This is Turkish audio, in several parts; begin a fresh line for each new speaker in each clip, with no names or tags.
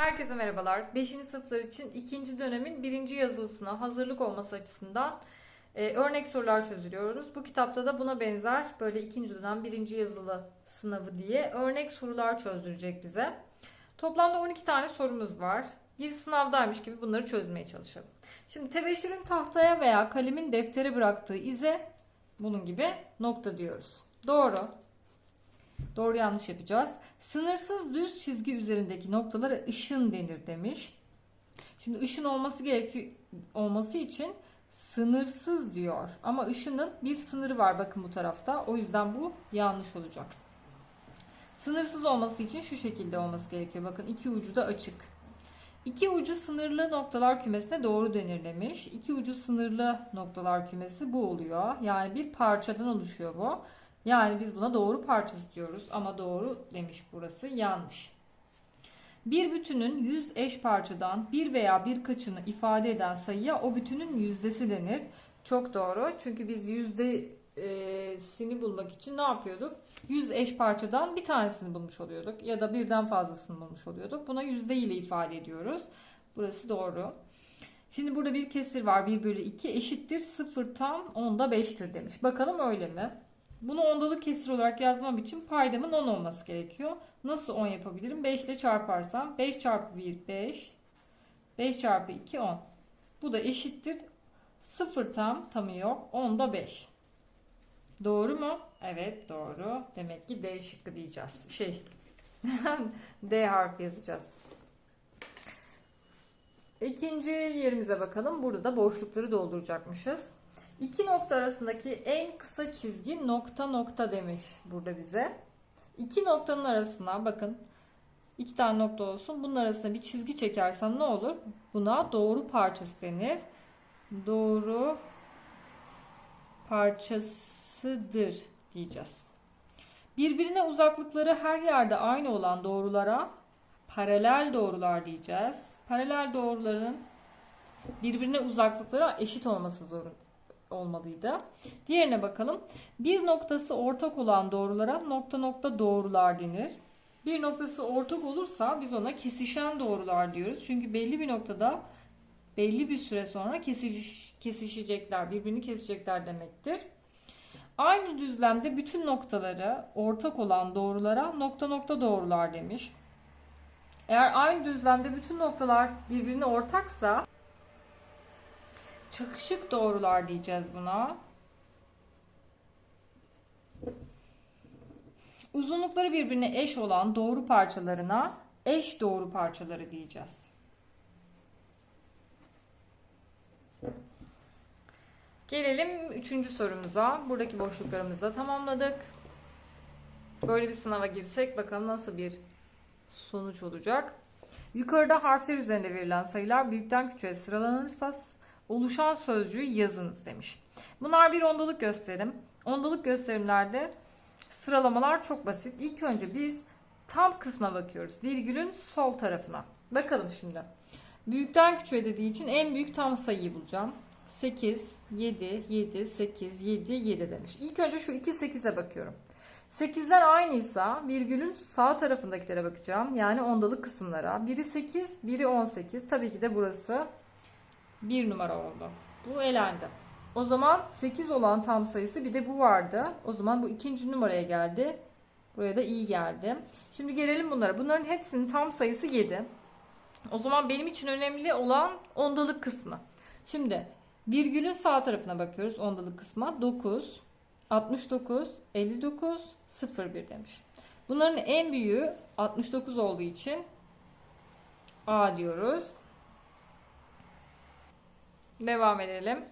Herkese merhabalar. 5. sınıflar için ikinci dönemin birinci yazılısına hazırlık olması açısından e, örnek sorular çözülüyoruz. Bu kitapta da buna benzer böyle ikinci dönem birinci yazılı sınavı diye örnek sorular çözdürecek bize. Toplamda 12 tane sorumuz var. Bir sınavdaymış gibi bunları çözmeye çalışalım. Şimdi tebeşirin tahtaya veya kalemin deftere bıraktığı ize bunun gibi nokta diyoruz. Doğru. Doğru yanlış yapacağız. Sınırsız düz çizgi üzerindeki noktalara ışın denir demiş. Şimdi ışın olması gerekiyor olması için sınırsız diyor. Ama ışının bir sınırı var bakın bu tarafta. O yüzden bu yanlış olacak. Sınırsız olması için şu şekilde olması gerekiyor. Bakın iki ucu da açık. İki ucu sınırlı noktalar kümesine doğru denir demiş. İki ucu sınırlı noktalar kümesi bu oluyor. Yani bir parçadan oluşuyor bu. Yani biz buna doğru parçası diyoruz ama doğru demiş burası yanlış. Bir bütünün 100 eş parçadan bir veya birkaçını ifade eden sayıya o bütünün yüzdesi denir. Çok doğru. Çünkü biz yüzdesini bulmak için ne yapıyorduk? 100 eş parçadan bir tanesini bulmuş oluyorduk ya da birden fazlasını bulmuş oluyorduk. Buna yüzde ile ifade ediyoruz. Burası doğru. Şimdi burada bir kesir var. 1 bölü 2 eşittir 0 tam 10'da 5'tir demiş. Bakalım öyle mi? Bunu ondalık kesir olarak yazmam için paydamın 10 olması gerekiyor. Nasıl 10 yapabilirim? 5 ile çarparsam 5 çarpı 1 5 5 çarpı 2 10. Bu da eşittir 0 tam tamı yok. 10'da 5. Doğru mu? Evet doğru. Demek ki D şıkkı diyeceğiz. Şey D harfi yazacağız. İkinci yerimize bakalım. Burada da boşlukları dolduracakmışız. İki nokta arasındaki en kısa çizgi nokta nokta demiş burada bize. İki noktanın arasına bakın iki tane nokta olsun. Bunun arasına bir çizgi çekersem ne olur? Buna doğru parçası denir. Doğru parçasıdır diyeceğiz. Birbirine uzaklıkları her yerde aynı olan doğrulara paralel doğrular diyeceğiz. Paralel doğruların birbirine uzaklıkları eşit olması zorunda olmalıydı. Diğerine bakalım. Bir noktası ortak olan doğrulara nokta nokta doğrular denir. Bir noktası ortak olursa biz ona kesişen doğrular diyoruz. Çünkü belli bir noktada belli bir süre sonra kesiş, kesişecekler, birbirini kesecekler demektir. Aynı düzlemde bütün noktaları ortak olan doğrulara nokta nokta doğrular demiş. Eğer aynı düzlemde bütün noktalar birbirine ortaksa çakışık doğrular diyeceğiz buna. Uzunlukları birbirine eş olan doğru parçalarına eş doğru parçaları diyeceğiz. Gelelim üçüncü sorumuza. Buradaki boşluklarımızı da tamamladık. Böyle bir sınava girsek bakalım nasıl bir sonuç olacak. Yukarıda harfler üzerinde verilen sayılar büyükten küçüğe sıralanırsa oluşan sözcüğü yazınız demiş. Bunlar bir ondalık gösterim. Ondalık gösterimlerde sıralamalar çok basit. İlk önce biz tam kısma bakıyoruz. Virgülün sol tarafına. Bakalım şimdi. Büyükten küçüğe dediği için en büyük tam sayıyı bulacağım. 8, 7, 7, 8, 7, 7 demiş. İlk önce şu 2, 8'e bakıyorum. 8'ler aynıysa virgülün sağ tarafındakilere bakacağım. Yani ondalık kısımlara. Biri 8, biri 18. Tabii ki de burası 1 numara oldu. Bu elendi. O zaman 8 olan tam sayısı bir de bu vardı. O zaman bu ikinci numaraya geldi. Buraya da iyi geldi. Şimdi gelelim bunlara. Bunların hepsinin tam sayısı 7. O zaman benim için önemli olan ondalık kısmı. Şimdi virgülün sağ tarafına bakıyoruz ondalık kısma. 9, 69, 59, 01 demiş. Bunların en büyüğü 69 olduğu için A diyoruz. Devam edelim.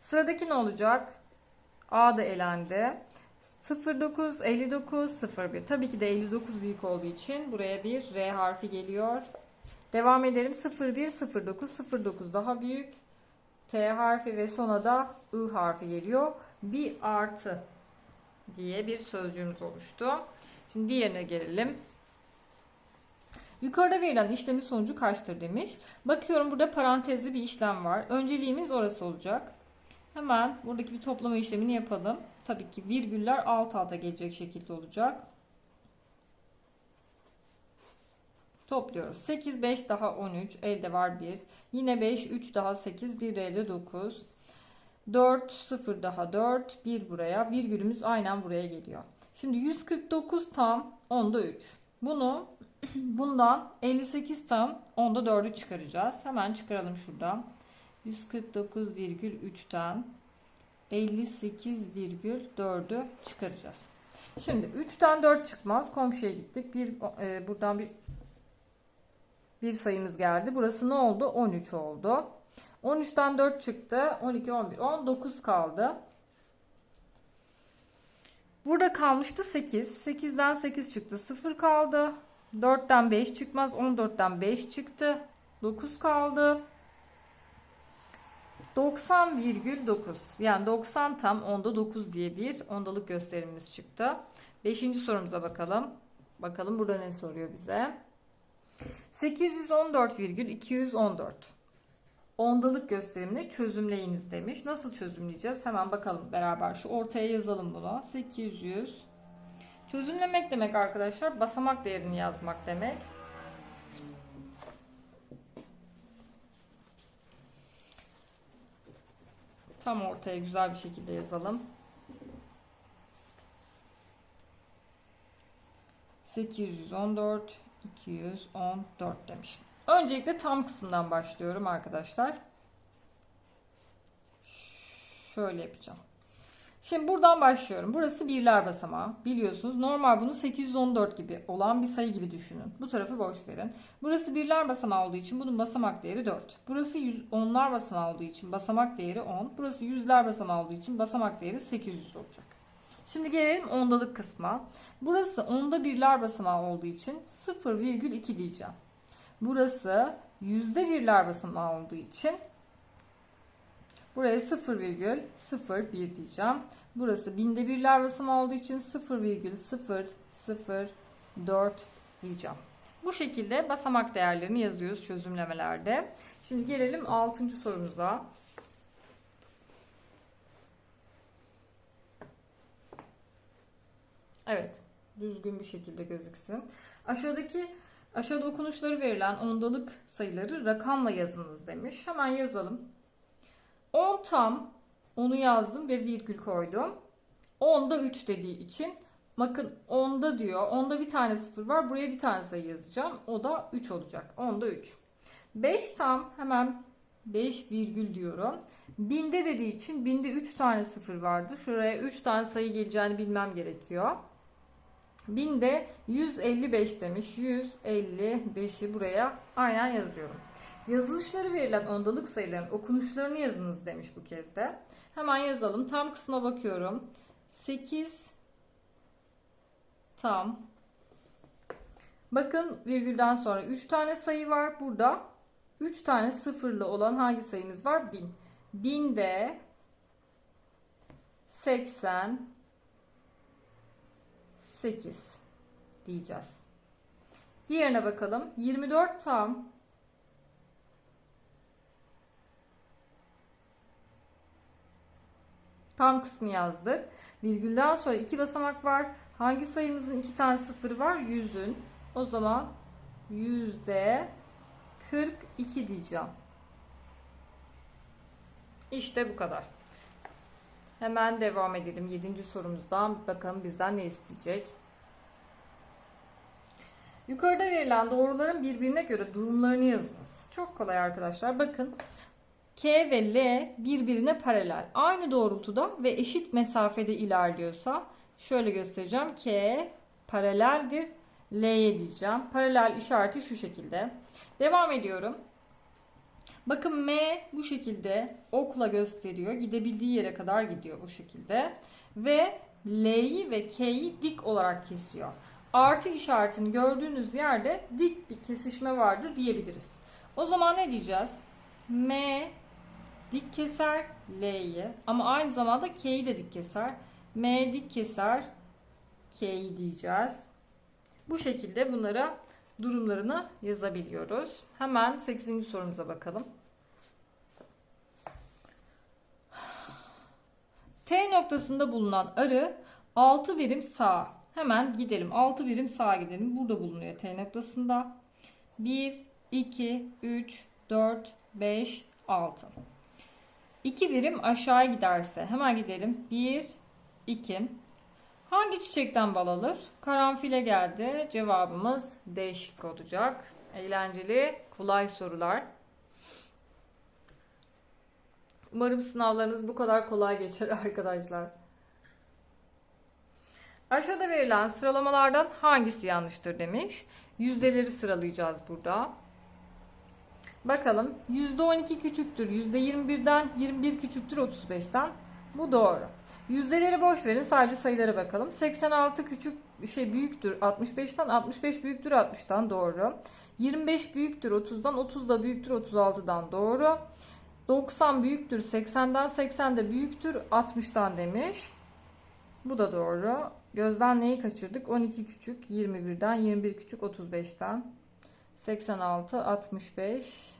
Sıradaki ne olacak? A da elendi. 09, 59, 01. Tabii ki de 59 büyük olduğu için buraya bir R harfi geliyor. Devam edelim. 01, 09, 09 daha büyük. T harfi ve sona da I harfi geliyor. Bir artı diye bir sözcüğümüz oluştu. Şimdi diğerine gelelim. Yukarıda verilen işlemin sonucu kaçtır demiş. Bakıyorum burada parantezli bir işlem var. Önceliğimiz orası olacak. Hemen buradaki bir toplama işlemini yapalım. Tabii ki virgüller alt alta gelecek şekilde olacak. Topluyoruz. 8, 5 daha 13. Elde var 1. Yine 5, 3 daha 8. 1 elde 9. 4, 0 daha 4. 1 buraya. Virgülümüz aynen buraya geliyor. Şimdi 149 tam 10'da 3. Bunu bundan 58 tam 10'da 4'ü çıkaracağız. Hemen çıkaralım şuradan. 149,3'ten 58,4'ü çıkaracağız. Şimdi 3'ten 4 çıkmaz. Komşuya gittik. Bir, e, buradan bir bir sayımız geldi. Burası ne oldu? 13 oldu. 13'ten 4 çıktı. 12, 11, 19 kaldı. Burada kalmıştı 8. 8'den 8 çıktı. 0 kaldı. 4'ten 5 çıkmaz. 14'ten 5 çıktı. 9 kaldı. 90,9 yani 90 tam onda 9 diye bir ondalık gösterimimiz çıktı. Beşinci sorumuza bakalım. Bakalım burada ne soruyor bize. 814,214 ondalık gösterimini çözümleyiniz demiş. Nasıl çözümleyeceğiz? Hemen bakalım beraber. Şu ortaya yazalım bunu. 800 çözümlemek demek arkadaşlar basamak değerini yazmak demek. Tam ortaya güzel bir şekilde yazalım. 814 214 demiş. Öncelikle tam kısımdan başlıyorum arkadaşlar. Şöyle yapacağım. Şimdi buradan başlıyorum. Burası birler basamağı. Biliyorsunuz normal bunu 814 gibi olan bir sayı gibi düşünün. Bu tarafı boş verin. Burası birler basamağı olduğu için bunun basamak değeri 4. Burası onlar basamağı olduğu için basamak değeri 10. Burası yüzler basamağı olduğu için basamak değeri 800 olacak. Şimdi gelelim ondalık kısma. Burası onda birler basamağı olduğu için 0,2 diyeceğim. Burası yüzde birler basamağı olduğu için buraya 0,01 diyeceğim. Burası binde birler basamağı olduğu için 0,004 diyeceğim. Bu şekilde basamak değerlerini yazıyoruz çözümlemelerde. Şimdi gelelim 6. sorumuza. Evet, düzgün bir şekilde gözüksün. Aşağıdaki aşağıda okunuşları verilen ondalık sayıları rakamla yazınız demiş. Hemen yazalım. 10 tam onu yazdım ve virgül koydum. 10'da 3 dediği için bakın 10'da diyor. 10'da bir tane sıfır var. Buraya bir tane sayı yazacağım. O da 3 olacak. 10'da 3. 5 tam hemen 5 virgül diyorum. Binde dediği için binde 3 tane sıfır vardı. Şuraya 3 tane sayı geleceğini bilmem gerekiyor. Binde 155 demiş. 155'i buraya aynen yazıyorum. Yazılışları verilen ondalık sayıların okunuşlarını yazınız demiş bu kez de. Hemen yazalım. Tam kısma bakıyorum. 8 tam. Bakın virgülden sonra 3 tane sayı var. Burada 3 tane sıfırlı olan hangi sayımız var? 1000. 1000'de 80 8 diyeceğiz. Diğerine bakalım. 24 tam tam kısmı yazdık. Virgülden sonra iki basamak var. Hangi sayımızın iki tane sıfırı var? Yüzün. O zaman yüzde 42 diyeceğim. İşte bu kadar. Hemen devam edelim. Yedinci sorumuzdan bakalım bizden ne isteyecek. Yukarıda verilen doğruların birbirine göre durumlarını yazınız. Çok kolay arkadaşlar. Bakın K ve L birbirine paralel. Aynı doğrultuda ve eşit mesafede ilerliyorsa şöyle göstereceğim. K paraleldir. L'ye diyeceğim. Paralel işareti şu şekilde. Devam ediyorum. Bakın M bu şekilde okla gösteriyor. Gidebildiği yere kadar gidiyor bu şekilde. Ve L'yi ve K'yi dik olarak kesiyor. Artı işaretini gördüğünüz yerde dik bir kesişme vardır diyebiliriz. O zaman ne diyeceğiz? M dik keser L'yi ama aynı zamanda K'yi de dik keser. M dik keser K'yi diyeceğiz. Bu şekilde bunlara durumlarını yazabiliyoruz. Hemen 8. sorumuza bakalım. T noktasında bulunan arı 6 birim sağa. Hemen gidelim. 6 birim sağa gidelim. Burada bulunuyor T noktasında. 1, 2, 3, 4, 5, 6. 2 birim aşağı giderse hemen gidelim. 1, 2. Hangi çiçekten bal alır? Karanfile geldi. Cevabımız D şıkkı olacak. Eğlenceli, kolay sorular. Umarım sınavlarınız bu kadar kolay geçer arkadaşlar. Aşağıda verilen sıralamalardan hangisi yanlıştır demiş. Yüzdeleri sıralayacağız burada. Bakalım. %12 küçüktür %21'den, 21 küçüktür 35'ten. Bu doğru. Yüzdeleri boş verin. Sadece sayılara bakalım. 86 küçük şey büyüktür 65'ten, 65 büyüktür 60'tan doğru. 25 büyüktür 30'dan, 30 da büyüktür 36'dan doğru. 90 büyüktür 80'den, 80 de büyüktür 60'tan demiş. Bu da doğru. Gözden neyi kaçırdık? 12 küçük 21'den, 21 küçük 35'ten. 86, 65,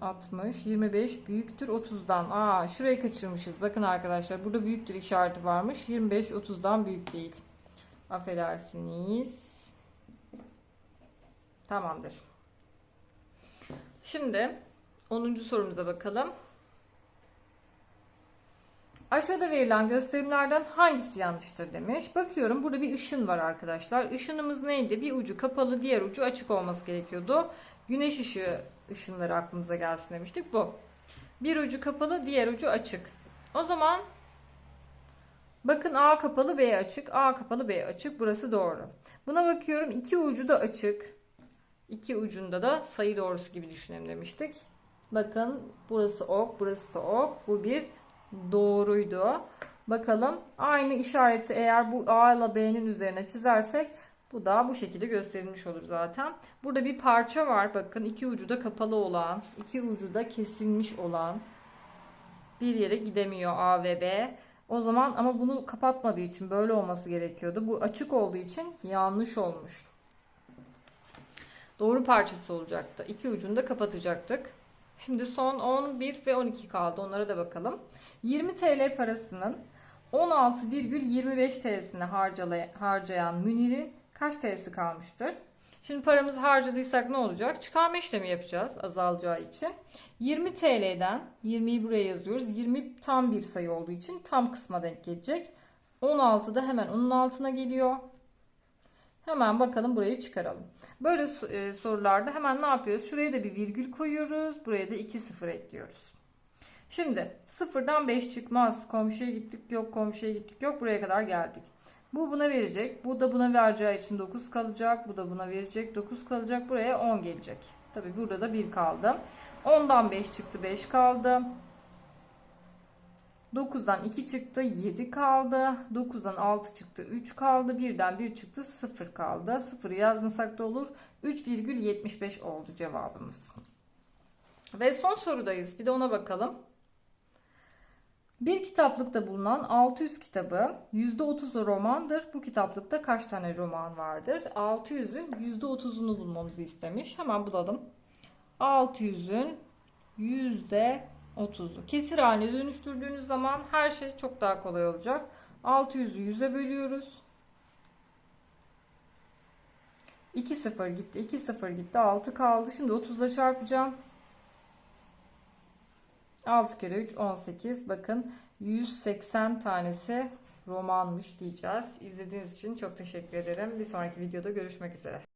60, 25 büyüktür 30'dan. Aa, şurayı kaçırmışız. Bakın arkadaşlar burada büyüktür işareti varmış. 25 30'dan büyük değil. Affedersiniz. Tamamdır. Şimdi 10. sorumuza bakalım. Aşağıda verilen gösterimlerden hangisi yanlıştır demiş. Bakıyorum burada bir ışın var arkadaşlar. Işınımız neydi? Bir ucu kapalı, diğer ucu açık olması gerekiyordu. Güneş ışığı ışınları aklımıza gelsin demiştik. Bu. Bir ucu kapalı, diğer ucu açık. O zaman bakın A kapalı, B açık. A kapalı, B açık. Burası doğru. Buna bakıyorum. iki ucu da açık. İki ucunda da sayı doğrusu gibi düşünelim demiştik. Bakın burası ok, burası da ok. Bu bir doğruydu. Bakalım aynı işareti eğer bu A ile B'nin üzerine çizersek bu da bu şekilde gösterilmiş olur zaten. Burada bir parça var. Bakın iki ucu da kapalı olan, iki ucu da kesilmiş olan bir yere gidemiyor A ve B. O zaman ama bunu kapatmadığı için böyle olması gerekiyordu. Bu açık olduğu için yanlış olmuş. Doğru parçası olacaktı. İki ucunu da kapatacaktık. Şimdi son 11 ve 12 kaldı. Onlara da bakalım. 20 TL parasının 16,25 TL'sini harcayan Münir'in kaç TL'si kalmıştır? Şimdi paramızı harcadıysak ne olacak? Çıkarma işlemi yapacağız azalacağı için. 20 TL'den 20'yi buraya yazıyoruz. 20 tam bir sayı olduğu için tam kısma denk gelecek. 16 da hemen onun altına geliyor. Hemen bakalım burayı çıkaralım. Böyle e, sorularda hemen ne yapıyoruz? Şuraya da bir virgül koyuyoruz. Buraya da 2 sıfır ekliyoruz. Şimdi sıfırdan 5 çıkmaz. Komşuya gittik yok, komşuya gittik yok. Buraya kadar geldik. Bu buna verecek. Bu da buna vereceği için 9 kalacak. Bu da buna verecek. 9 kalacak. Buraya 10 gelecek. Tabi burada da 1 kaldı. 10'dan 5 çıktı. 5 kaldı. 9'dan 2 çıktı 7 kaldı. 9'dan 6 çıktı 3 kaldı. 1'den 1 çıktı 0 kaldı. 0'ı yazmasak da olur. 3,75 oldu cevabımız. Ve son sorudayız. Bir de ona bakalım. Bir kitaplıkta bulunan 600 kitabı %30'u romandır. Bu kitaplıkta kaç tane roman vardır? 600'ün %30'unu bulmamızı istemiş. Hemen bulalım. 600'ün %30'u. Kesir haline dönüştürdüğünüz zaman her şey çok daha kolay olacak. 600'ü 100'e bölüyoruz. 2 0 gitti. 2 0 gitti. 6 kaldı. Şimdi 30 ile çarpacağım. 6 kere 3 18. Bakın 180 tanesi romanmış diyeceğiz. İzlediğiniz için çok teşekkür ederim. Bir sonraki videoda görüşmek üzere.